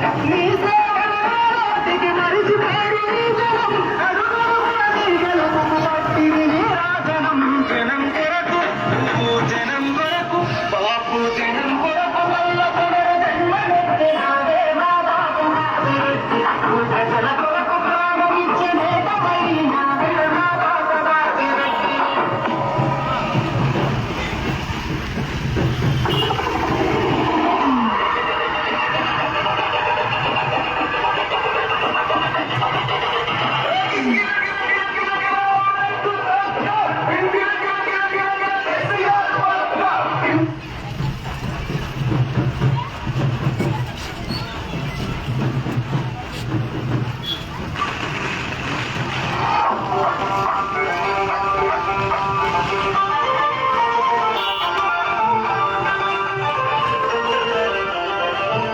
Yeah.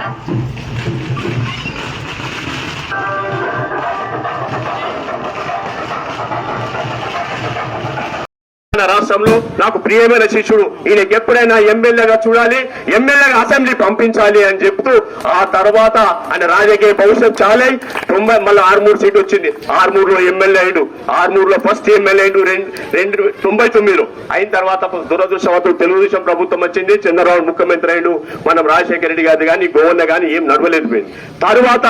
了。రాష్ట్రంలో నాకు ప్రియమైన శిష్యుడు ఈయన ఎప్పుడైనా ఎమ్మెల్యేగా చూడాలి ఎమ్మెల్యేగా అసెంబ్లీ పంపించాలి అని చెప్తూ ఆ తర్వాత ఆయన రాజకీయ భవిష్యత్ చాలై తొంభై మళ్ళీ ఆర్మూరు సీట్ వచ్చింది. ఆర్మూరులో ఎమ్మెల్యే అయ్యాడు. ఆర్మూరులో ఫస్ట్ ఎమ్మెల్యే అయ్యాడు రెండు రెండు తొంభై తొమ్మిదిలో. అయిన తర్వాత దురదృష్టవత్తు తెలుగుదేశం ప్రభుత్వం వచ్చింది. చంద్రబాబు ముఖ్యమంత్రి అయ్యాడు. మనం రాజశేఖర రెడ్డి గారి కానీ గోవన్న కానీ ఏం నడవలేకపోయింది. తరువాత